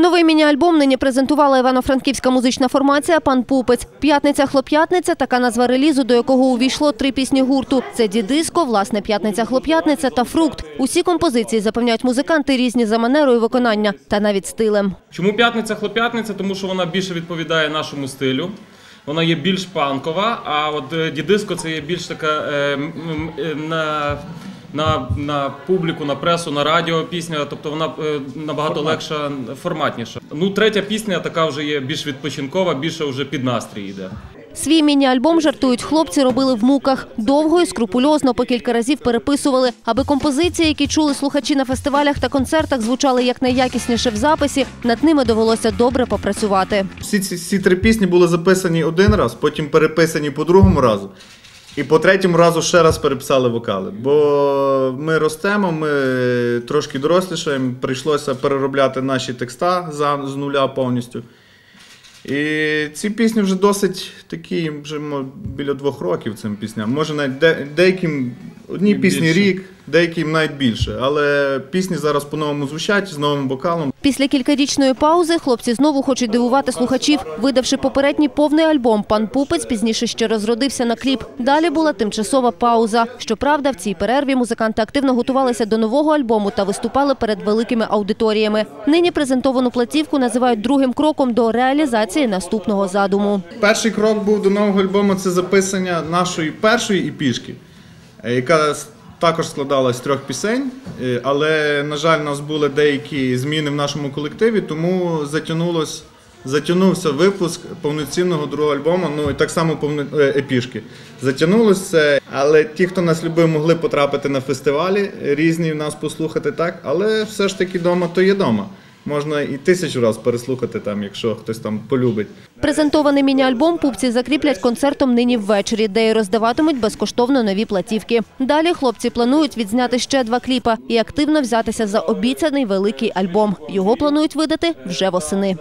Новий міні-альбом нині презентувала івано-франківська музична формація «Пан Пупець». «П'ятниця хлоп'ятниця» – така назва релізу, до якого увійшло три пісні гурту. Це «Дідиско», власне, «П'ятниця хлоп'ятниця» та «Фрукт». Усі композиції, запевняють музиканти, різні за манерою виконання та навіть стилем. Чому п'ятниця хлоп'ятниця? Тому що вона більше відповідає нашому стилю. Вона є більш панкова, а от дідиско це є більш така е, е, на, на, на публіку, на пресу, на радіо пісня, тобто вона е, набагато легша, форматніша. Ну, третя пісня така вже є більш відпочинкова, більше вже під настрій йде. Свій міні-альбом, жартують хлопці, робили в муках. Довго і скрупульозно по кілька разів переписували, аби композиції, які чули слухачі на фестивалях та концертах, звучали якнайякісніше в записі. Над ними довелося добре попрацювати. Всі ці всі три пісні були записані один раз, потім переписані по другому разу. І по третьому разу ще раз переписали вокали. Бо ми ростемо, ми трошки дорослішаємо, прийшлося переробляти наші текста за, з нуля повністю. І ці пісні вже досить такі, вже біля двох років цим пісням. Може навіть де, деяким одній пісні рік, деяким навіть більше. Але пісні зараз по-новому звучать з новим вокалом. Після кількарічної паузи хлопці знову хочуть дивувати слухачів, видавши попередній повний альбом. Пан Пупець пізніше ще розродився на кліп. Далі була тимчасова пауза. Щоправда, в цій перерві музиканти активно готувалися до нового альбому та виступали перед великими аудиторіями. Нині презентовану платівку називають другим кроком до реалізації наступного задуму. Перший крок був до нового альбому це записання нашої першої іпішки, е, яка також складалась з трьох пісень. Е, Але, на жаль, у нас були деякі зміни в нашому колективі, тому. Затягнувся випуск повноцінного другого альбому, ну і так само повно, е, епішки. Затягнулося це, але ті, хто нас любив, могли потрапити на фестивалі, різні в нас послухати так. Але все ж таки дома то є дома. Можна і тисячу разів переслухати там, якщо хтось там полюбить. Презентований міні-альбом пупці закріплять концертом нині ввечері, де й роздаватимуть безкоштовно нові платівки. Далі хлопці планують відзняти ще два кліпа і активно взятися за обіцяний великий альбом. Його планують видати вже восени.